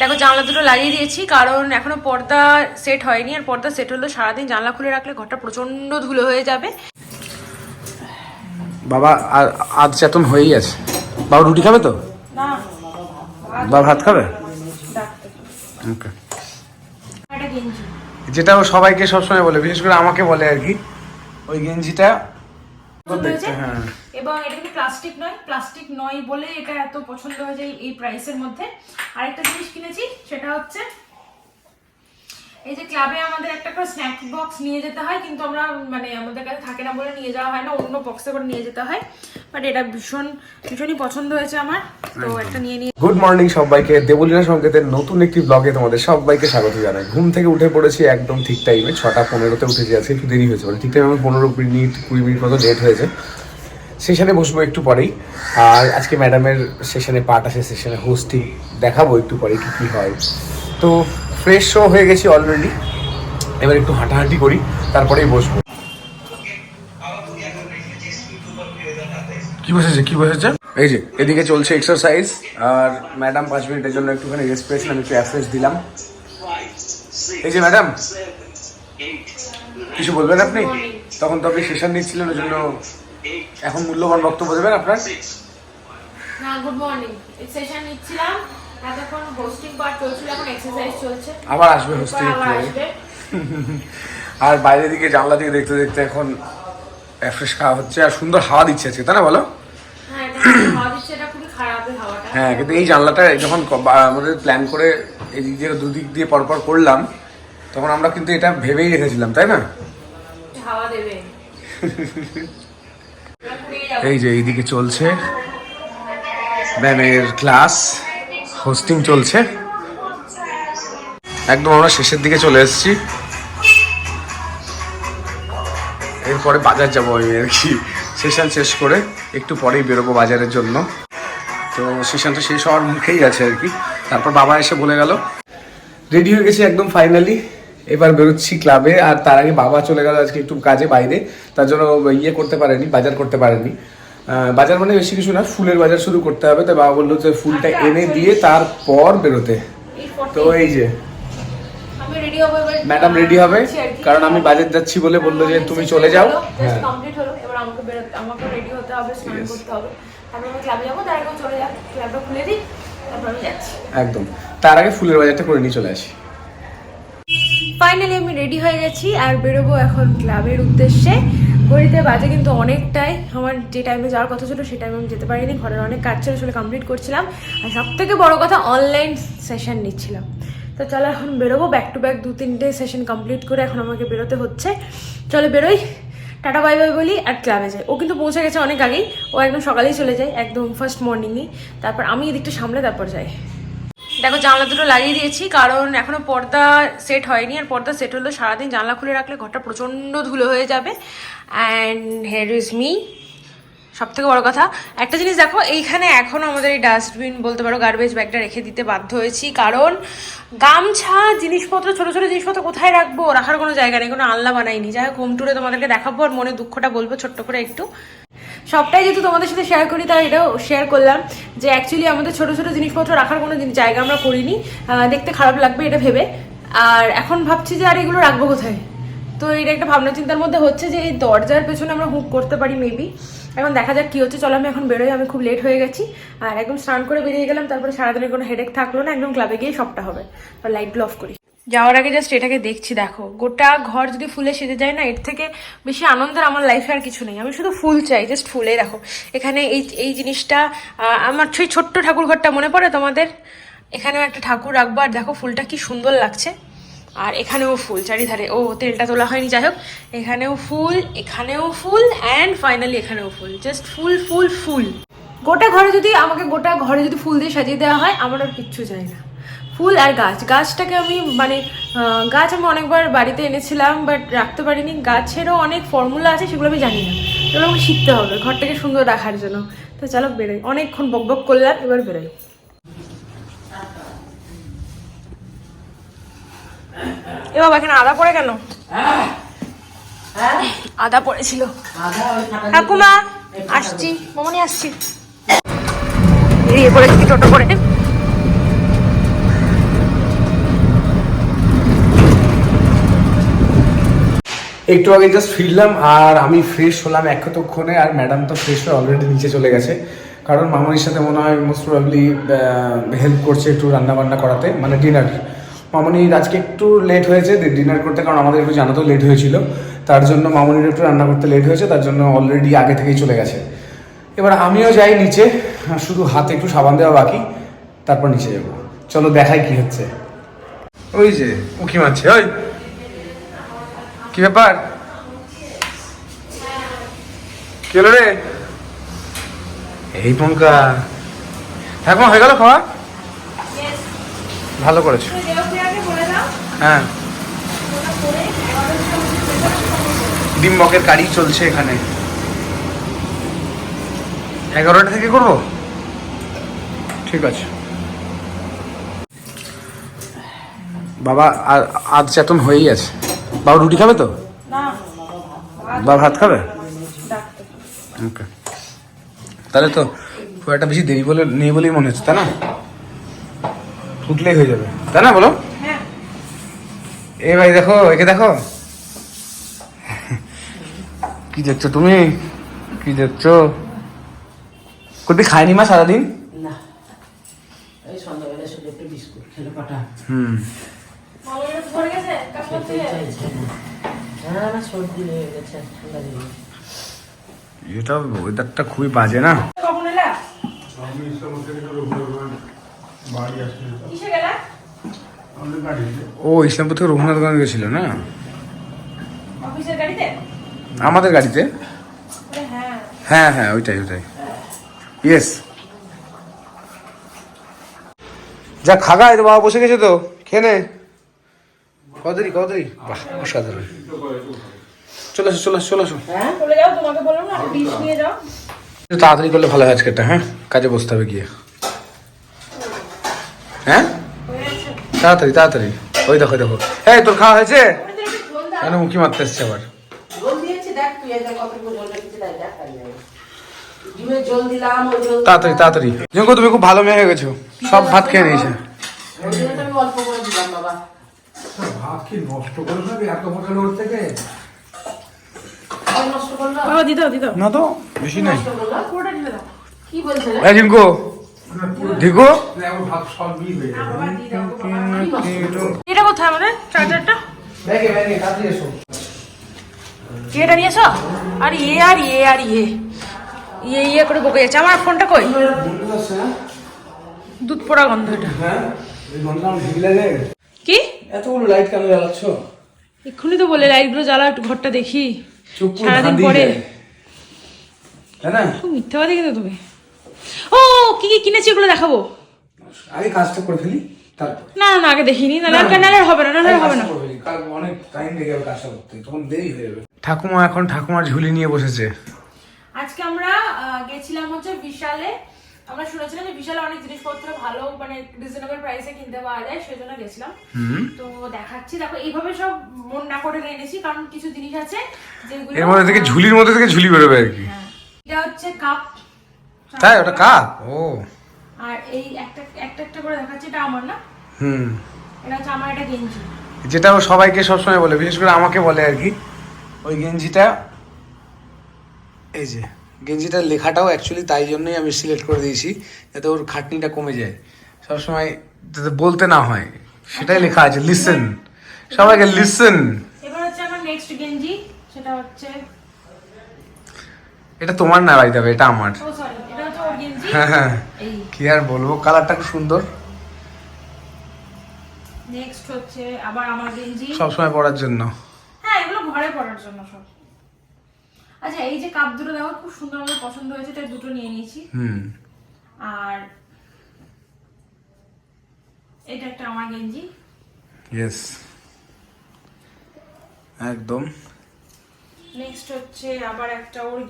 দেখো জানলা দুটো লাগিয়ে দিয়েছি কারণ এখনও পর্দা সেট হয়নি আর পর্দা সেট হলো সারাদিন জানলা খুলে রাখলে ঘরটা প্রচণ্ড ধুলো হয়ে যাবে। বাবা আর আজ চেতন হয়েই আছে। বাবা রুটি খাবে তো? না। বাবা ভাত খাবে? ওকে। যেটা ও সবাইকে সবসময় বলে বিশেষ করে আমাকে বলে আর কি। ওই গেঞ্জিটা হ্যাঁ। এবং এটা কিন্তু প্লাস্টিক নয় প্লাস্টিক নয় বলে এটা এত পছন্দ হয়ে যায় এই প্রাইসের মধ্যে। আরেকটা জিনিস কিনেছি সেটা হচ্ছে এই যে ক্লাবে আমাদের একটা করে স্ন্যাক বক্স নিয়ে যেতে হয় কিন্তু আমরা মানে আমাদের কাছে থাকে না বলে নিয়ে যাওয়া হয় না অন্য বক্সে করে নিয়ে যেতে হয়। বাট এটা ভীষণ ভীষণই পছন্দ হয়েছে আমার তো একটা নিয়ে নিয়ে গুড মর্নিং সবাইকে দেবলীনা সংকেতের নতুন একটি ব্লগে তোমাদের সবাইকে স্বাগত জানাই। ঘুম থেকে উঠে পড়েছি একদম ঠিক টাইমে ছটা পনেরোতে উঠেছি আজকে একটু দেরি হয়েছে মানে ঠিক টাইমে আমার পনেরো মিনিট কুড়ি মিনিট মতো লেট হয়েছে। সেশনে বসবো একটু পরেই। আর আজকে ম্যাডামের সেশনে পার্ট আছে সেশনে হোস্টিং দেখাবো একটু পরে কি কি হয়। তো ফ্রেশ শো হয়ে গেছি অলরেডি এবার একটু হাঁটাহাঁটি করি তারপরেই বসবো। কি বসেছে কি বসেছে? এই যে এদিকে চলছে এক্সারসাইজ আর ম্যাডাম পাঁচ মিনিটের জন্য একটুখানি রেস্ট পেয়েছিলাম একটু অ্যাফ্রেশ দিলাম। এই যে ম্যাডাম কিছু বলবেন আপনি? তখন তো আপনি সেশন নিচ্ছিলেন ওই জন্য এখন মূল্যবান বক্তব্য দেবেন আপনার? না গুড মর্নিং সেশন নিচ্ছিলাম এতক্ষণ হোস্টিং পার্ট চলছিল এখন এক্সারসাইজ চলছে। আবার আসবে আবার আর বাইরের দিকে জানলা দিকে দেখতে দেখতে এখন অ্যাফ্রেশ খাওয়া হচ্ছে আর সুন্দর হাওয়া দিচ্ছে আজকে তাই না বলো? হ্যাঁ হ্যাঁ কিন্তু এই জানলাটা যখন আমাদের প্ল্যান করে এই দিক দিয়ে দুদিক দিয়ে পরপর করলাম তখন আমরা কিন্তু এটা ভেবেই রেখেছিলাম তাই না? হাওয়া দেবে। এই যে এইদিকে চলছে। ম্যামের ক্লাস হোস্টিং চলছে। একদম আমরা শেষের দিকে চলে এসেছি। এরপরে বাজার যাব আমি আর কি। সেশন শেষ করে একটু পরেই বেরোবো বাজারের জন্য। তো সেশনটা শেষ হওয়ার মুখেই আছে আর কি। তারপর বাবা এসে বলে গেল, রেডি হয়ে গেছি একদম ফাইনালি এবার বেরোচ্ছি ক্লাবে আর তার আগে বাবা চলে গেল আজকে একটু কাজে বাইরে তার জন্য ইয়ে করতে পারেনি বাজার করতে পারেনি। বাজার মানে বেশি কিছু না ফুলের বাজার শুরু করতে হবে তাই বাবা বলল যে ফুলটা এনে দিয়ে তারপর বেরোতে। তো এই যে। ম্যাডাম রেডি হবে। কারণ আমি বাজার যাচ্ছি বলে বলল যে তুমি চলে যাও। হ্যাঁ। কমপ্লিট হলো আমাকে রেডি হতে হবে স্নান করতে হবে। আমি ক্লাবে যাব তার আগে চলে যাক ক্লাবটা খুলে দিই তারপর আমি যাচ্ছি। একদম। তার আগে ফুলের বাজারটা করে নিয়ে চলে আসি। ফাইনালি আমি রেডি হয়ে গেছি আর বেরোবো এখন ক্লাবের উদ্দেশ্যে। ঘড়িতে বাজে কিন্তু অনেকটাই। আমার যে টাইমে যাওয়ার কথা ছিল সেই টাইমে আমি যেতে পারিনি। ঘরের অনেক কাজ ছিল আসলে কমপ্লিট করছিলাম। আর সব থেকে বড় কথা অনলাইন সেশন নিচ্ছিলাম। তো চলো এখন বেরোবো। ব্যাক টু ব্যাক দু তিনটে সেশন কমপ্লিট করে এখন আমাকে বেরোতে হচ্ছে। চলো বেরোই। টাটা বাই বাই বলি, আর ক্লাবে যাই। ও কিন্তু পৌঁছে গেছে অনেক আগেই। ও একদম সকালেই চলে যায়, একদম ফার্স্ট মর্নিংই তারপর আমি এদিকটা সামলে তারপর যাই। দেখো, জানলা দুটো লাগিয়ে দিয়েছি, কারণ এখনও পর্দা সেট হয়নি, আর পর্দা সেট হলো সারাদিন জানলা খুলে রাখলে ঘরটা প্রচণ্ড ধুলো হয়ে যাবে। অ্যান্ড হেয়ার ইজ মি সব থেকে বড় কথা, একটা জিনিস দেখো, এইখানে এখনও আমাদের এই ডাস্টবিন বলতে পারো গার্বেজ ব্যাগটা রেখে দিতে বাধ্য হয়েছি, কারণ গামছা, জিনিসপত্র, ছোট ছোট জিনিসপত্র কোথায় রাখব? রাখার কোনো জায়গা নেই, কোনো আল্লাহ বানাইনি। যাই হোক হোম ট্যুরে তোমাদেরকে দেখাবো আর মনে দুঃখটা বলব ছোট্ট করে একটু। সবটাই যেহেতু তোমাদের সাথে শেয়ার করি, তাই এটাও শেয়ার করলাম যে অ্যাকচুয়ালি আমাদের ছোট ছোট জিনিসপত্র রাখার কোনো জায়গা আমরা করিনি। দেখতে খারাপ লাগবে এটা ভেবে। আর এখন ভাবছি যে আর এগুলো রাখব কোথায়? তো এটা একটা ভাবনা চিন্তার মধ্যে হচ্ছে যে এই দরজার পেছনে আমরা হুক করতে পারি মেবি এখন দেখা যাক কি হচ্ছে। চলো, আমি এখন বেরোই, আমি খুব লেট হয়ে গেছি। আর একদম স্নান করে বেরিয়ে গেলাম, তারপরে সারাদিনের কোনো হেডেক থাকল না, একদম ক্লাবে গিয়ে সবটা হবে। আর লাইটগুলো অফ করি। যাওয়ার আগে জাস্ট এটাকে দেখছি, দেখো। গোটা ঘর যদি ফুলে সেজে যায় না, এর থেকে বেশি আনন্দের আমার লাইফে আর কিছু নেই। আমি শুধু ফুল চাই জাস্ট ফুলে, দেখো। এখানে এই এই জিনিসটা আমার সেই ছোট্ট ঠাকুর ঘরটা মনে পড়ে তোমাদের? এখানেও একটা ঠাকুর রাখব, আর দেখো ফুলটা কি সুন্দর লাগছে। আর এখানেও ফুল, চারিধারে। ও, তেলটা তোলা হয়নি, যাই হোক। এখানেও ফুল এখানেও ফুল অ্যান্ড ফাইনালি এখানেও ফুল। জাস্ট ফুল ফুল ফুল। গোটা ঘরে যদি, আমাকে গোটা ঘরে যদি ফুল দিয়ে সাজিয়ে দেওয়া হয়, আমার আর কিচ্ছু চাই না। ফুল আর গাছ। গাছটাকে আমি মানে গাছ আমি অনেকবার বাড়িতে এনেছিলাম বাট রাখতে পারিনি। গাছেরও অনেক ফর্মুলা আছে, সেগুলো আমি জানি না। এগুলো আমাকে শিখতে হবে, ঘরটাকে সুন্দর রাখার জন্য। তো চলো বেরোই। অনেকক্ষণ বক বক করলাম, এবার বেরোই। এ বাবা, এখানে আদা পড়ে কেন আদা পড়েছিল। ঠাকুমা, আসছি। মামনি, আসছি। পড়েছি, টোটো করে একটু আগে জাস্ট ফিরলাম আর আমি ফ্রেশ হলাম একতক্ষণে আর ম্যাডাম তো ফ্রেশ হয়ে অলরেডি নিচে চলে গেছে। কারণ মামনির সাথে মনে হয় মোস্ট প্রবাবলি হেল্প করছে একটু রান্না বান্না করাতে মানে ডিনার মামনির আজকে একটু লেট হয়েছে ডিনার করতে কারণ আমাদের একটু জানাতেও লেট হয়েছিল। তার জন্য মামনির একটু রান্না করতে লেট হয়েছে, তার জন্য অলরেডি আগে থেকেই চলে গেছে। এবার আমিও যাই নিচে, শুধু হাতে একটু সাবান দেওয়া বাকি, তারপর নিচে যাব। চলো দেখাই কি হচ্ছে। ওই যে, উকি মারছে, ওই। কি ব্যাপার? কি হলো রে? এই পঙ্কা। এখন হয়ে গেল খাওয়া? ভালো করেছ। হ্যাঁ। ডিম্বকের গাড়ি চলছে এখানে। এগারোটা থেকে করব? ঠিক আছে। বাবা আর- আধ চেতন হয়েই আছে। বাবা রুটি খাবে তো? বাবা ভাত খাবে? ওকে। তাহলে তো খুব একটা বেশি দেরি বলে নেই বলেই মনে হচ্ছে তাই না? উঠলেই হয়ে যাবে। তাই না বলো? এ ভাই দেখো একে দেখো। কি দেখছ তুমি? কি দেখছ? কোথায় খায়নি মা সারাদিন? না। এই সন্ধ্যাবেলা শুধু একটু বিস্কুট খেলে পাঠা হুম। এটা ওয়েদারটা খুবই বাজে না? ও, ইসলামপুর থেকে রঘুনাথ রঘুনাথগঞ্জ গেছিল না? আমাদের গাড়িতে? হ্যাঁ হ্যাঁ ওইটাই ওইটাই। ইয়েস যা খাগা বাবা বসে গেছে তো, খেয়ে কদরি কদরি বাহ অসাধারণ। চলে আসো চলে আসো চলে আসো। হ্যাঁ একটু তাড়াতাড়ি করলে ভালো হয় আজকেরটা হ্যাঁ? কাজে বসতে হবে গিয়ে। হ্যাঁ? তাড়াতাড়ি তাড়াতাড়ি। ওই দেখো দেখো। এই তোর খাওয়া হয়েছে? কেন মুখি মারতে এসছে আবার? তাড়াতাড়ি তাড়াতাড়ি। তুমি খুব ভালো মেয়ে হয়ে গেছো। সব ভাত খেয়ে নিয়েছে। অল্প করে দিলাম বাবা। ভাত কি নষ্ট করে দেবে এত হোটেল ওর থেকে? আর নষ্ট করল? বাবা দি দাও দি দাও। না তো বেশি নাই। নষ্ট করল? পুরোটা ঢেলে দাও। কি বলছে? রে? এই জিঙ্কু এটা কোথায় আমাদের? চার্জারটা? ব্যাগে ব্যাগে তাড়াতাড়ি এসো। এটা নিয়েছো আর আর ইয়ে আর ইয়ে ইয়ে ইয়ে করে বকে যাচ্ছে। আমার ফোনটা কই? দুধ পোড়া গন্ধ এটা হ্যাঁ কি? এতগুলো লাইট কেন জ্বালাচ্ছ? এক্ষুনি তো বলে লাইটগুলো জ্বালা একটু ঘরটা দেখি। সারাদিন পরে। খুব মিথ্যাবাদী কিন্তু তুমি। ও কি কি কিনেছি ওগুলো দেখাবো? আগে কাজটা করে ফেলি না না না আগে দেখিনি। নাহলে হবে না নাহলে হবে না। অনেক টাইম লেগে যাবে কাজটা করতে তখন দেরি হয়ে যাবে। ঠাকুমা এখন ঠাকুমার ঝুলি নিয়ে বসেছে। আজকে আমরা আহ, গেছিলাম হচ্ছে বিশালে আমরা শুনেছিলাম যে বিশাল অনেক জিনিসপত্র ভালো মানে রিজনেবল প্রাইসে কিনতে পাওয়া যায় সেই জন্য গেছিলাম তো দেখাচ্ছি দেখো এইভাবে সব মন না করে এনেছি কারণ কিছু জিনিস আছে যেগুলো এর মধ্যে থেকে ঝুলির মধ্যে থেকে ঝুলি বেরোবে আর কি। হ্যাঁ। এটা হচ্ছে কাপ তাই ওটা কাপ ও। আর এই একটা একটা একটা করে দেখাচ্ছি এটা আমার না। হুম। এটা হচ্ছে আমার এটা গেঞ্জি। যেটা ও সবাইকে সবসময় বলে বিশেষ করে আমাকে বলে আর কি। ওই গেঞ্জিটা এই যে। গেঞ্জিটার লেখাটাও অ্যাকচুয়ালি তাই জন্যই আমি সিলেক্ট করে দিয়েছি যাতে ওর খাটনিটা কমে যায়। সবসময় যাতে বলতে না হয় সেটাই লেখা আছে লিসেন সবাইকে লিসেন এবার হচ্ছে আমার নেক্সট গেঞ্জি সেটা হচ্ছে এটা তোমার না ভাই যাবে এটা আমার। হ্যাঁ হ্যাঁ এই। কি আর বলব কালারটা খুব সুন্দর। নেক্সট হচ্ছে আবার আমার গেঞ্জি। সবসময় পরার জন্য। হ্যাঁ এগুলো ঘরে পরার জন্য সব। আচ্ছা এই যে কাপ দুটো দেখো খুব সুন্দর আমার পছন্দ হয়েছে তাই দুটো নিয়ে নিয়েছি। হুম। আর এটা একটা আমার গেঞ্জি। ইয়েস একদম। নেক্সট হচ্ছে আবার একটা ওর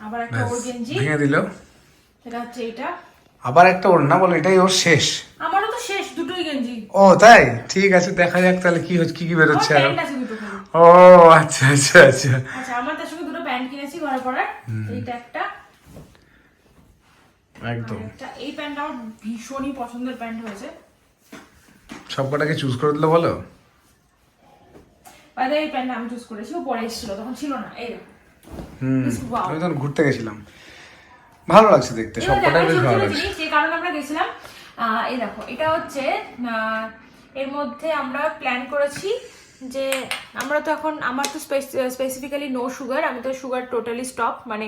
আবার একটা ওর গেঞ্জি। ভেঙে দিল। সেটা হচ্ছে এটা। আবার একটা ওর না বলো এটাই ওর শেষ। আমারও তো শেষ দুটোই গেঞ্জি। ও তাই? ঠিক আছে দেখা যাক তাহলে কি হচ্ছে কি কি বেরোচ্ছে। ও আচ্ছা আচ্ছা আচ্ছা। আচ্ছা আমার তার সঙ্গে দুটো প্যান্ট কিনেছি ঘরে পরার এইটা একটা। একদম এই প্যান্টটা আমার ভীষণই পছন্দের প্যান্ট হয়েছে। সব কটাকে চুজ করে দিলে বলো? বাইরে এই প্যান্টটা আমি চুজ করেছি। ও পরে এসেছিল তখন ছিল না। এই হুম। আমি তখন ঘুরতে গেছিলাম। ভালো লাগছে দেখতে সব কটাই বেশ ভালো লাগছে। যে কারণে আমরা গেছিলাম এই দেখো এটা হচ্ছে এর মধ্যে আমরা প্ল্যান করেছি যে আমরা তো এখন, আমার তো স্পেসিফিক্যালি নো সুগার আমি তো সুগার টোটালি স্টপ মানে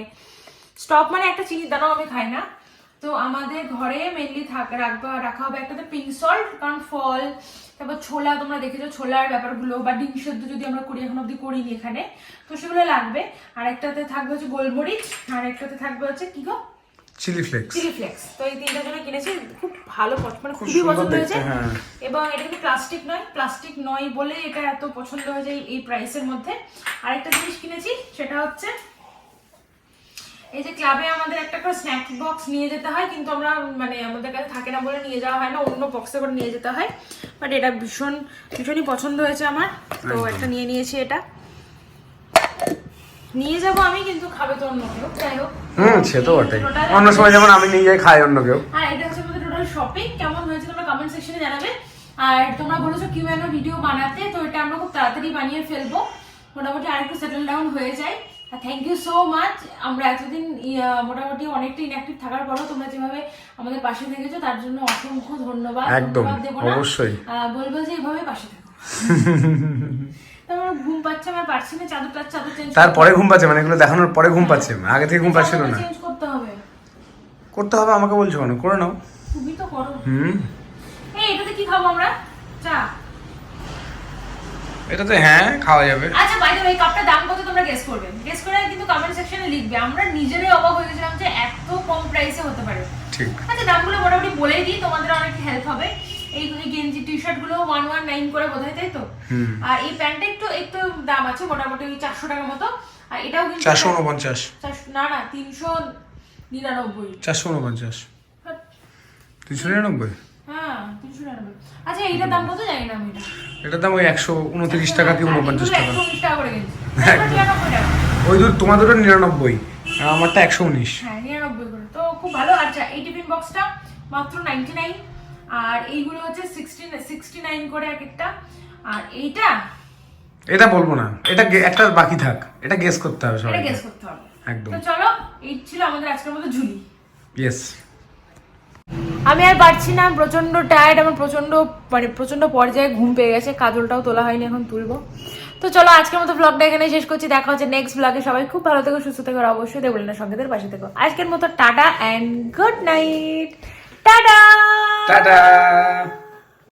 স্টপ মানে একটা চিনির দানাও আমি খাই না। তো আমাদের ঘরে মেনলি থাক, রাখবা, রাখা হবে একটা তো পিঙ্ক সল্ট কারণ ফল, তারপর ছোলা, তোমরা দেখেছ ছোলার ব্যাপারগুলো, বা ডিম সেদ্ধ যদি আমরা করি, এখন অব্দি করিনি এখানে, তো সেগুলো লাগবে। আর একটাতে থাকবে হচ্ছে গোলমরিচ আর একটাতে থাকবে হচ্ছে কি গো? চিলি ফ্লেক্স চিলি ফ্লেক্স তো এই তিনটার জন্য কিনেছি। খুব ভালো মানে খুবই পছন্দ হয়েছে। হ্যাঁ। এবং এটা কিন্তু প্লাস্টিক নয়। প্লাস্টিক নয় বলে এটা এত পছন্দ হয়েছে এই- এই প্রাইসের মধ্যে। আরেকটা জিনিস কিনেছি সেটা হচ্ছে এই যে ক্লাবে আমাদের একটা করে স্ন্যাক বক্স নিয়ে যেতে হয় কিন্তু আমরা মানে আমাদের কাছে থাকে না বলে নিয়ে যাওয়া হয় না অন্য বক্সে করে নিয়ে যেতে হয়। বাট এটা ভীষণ ভীষণই পছন্দ হয়েছে আমার। তো একটা নিয়ে নিয়েছি এটা। নিয়ে যাব আমি কিন্তু খাবে তো অন্য কেউ। যাই হোক। হুম সে তো বটে অন্য সময় যেমন আমি নিয়ে যাই খাই অন্য কেউ। আর এটা হচ্ছে আমাদের টোটাল শপিং কেমন হয়েছে তোমরা কমেন্ট সেকশনে জানাবে। আর তোমরা বলেছ কিউএনও ভিডিও বানাতে তো এটা আমরা খুব তাড়াতাড়ি বানিয়ে ফেলব। মোটামুটি আরেকটু সেটেল ডাউন হয়ে যায়। থ্যাংক ইউ সো মাচ আমরা এতদিন মোটামুটি অনেকটা ইনঅ্যাক্টিভ থাকার পরেও তোমরা যেভাবে আমাদের পাশে থেকেছো তার জন্য অসংখ্য ধন্যবাদ। একদম। অবশ্যই। বলব যে এভাবে পাশে থাকো। ঘুম পাচ্ছে আমার পারছি না চাদরটা চাদর চেঞ্জ তারপরে ঘুম পাচ্ছে মানে এগুলো দেখানোর পরে ঘুম পাচ্ছে। আগে থেকে ঘুম পাচ্ছিল না। চেঞ্জ করতে হবে। করতে হবে আমাকে বলছো কেন? করে নাও। তুমি তো করো। হুম। এই এটাতে কি খাব আমরা? চা। এটাতে হ্যাঁ খাওয়া যাবে। আচ্ছা বাই দ্য ওয়ে কাপটার দাম কত তোমরা গেস করবে? গেস করে কিন্তু কমেন্ট সেকশনে লিখবে। আমরা নিজেরাই অবাক হয়ে গেছিলাম যে এত কম প্রাইসে হতে পারে। ঠিক। আচ্ছা দামগুলো মোটামুটি বলেই দিই তোমাদের অনেক হেল্প হবে। এই গেঞ্জি টি শার্টগুলো ওয়ান ওয়ান নাইন করে বোধহয় তাই তো? হুম। আর এই প্যান্টটা একটু একটু দাম আছে মোটামুটি ওই চারশো টাকার মতো। আর এটাও কিন্তু চারশো উনপঞ্চাশ। না না তিনশো নিরানব্বই। চারশো উনপঞ্চাশ। তিনশো নিরানব্বই? হ্যাঁ তিনশো নিরানব্বই। আচ্ছা এইটার দাম কত জানি না আমি এটা। এটার দাম ওই একশো উনত্রিশ টাকা কি উনপঞ্চাশ টাকা। করে ওই দূর তোমার দুটো নিরানব্বই আর আমারটা একশো উনিশ। হ্যাঁ নিরানব্বই করে। তো খুব ভালো। আচ্ছা এই টিফিন বক্সটা মাত্র নাইনটি নাইন আর এইগুলো হচ্ছে সিক্সটি সিক্সটি নাইন করে এক একটা। আর এইটা? এটা বলব না। এটা একটা বাকি থাক। এটা গেস করতে হবে সবাই গেস করতে হবে। একদম। তো চলো এই ছিল আমাদের আজকের মতো ঝুলি। ইয়েস আমি আর পারছি না প্রচণ্ড টায়ার্ড আমার প্রচণ্ড মানে প্রচণ্ড পর্যায়ে ঘুম পেয়ে গেছে কাজলটাও তোলা হয়নি এখন তুলবো। তো চলো আজকের মতো ব্লগটা এখানে শেষ করছি। দেখা হচ্ছে নেক্সট ব্লগে সবাই খুব ভালো থেকো সুস্থ থেকো অবশ্যই দেবলেন না সঙ্গেদের পাশে থেকো। আজকের মতো tata and good night tata tata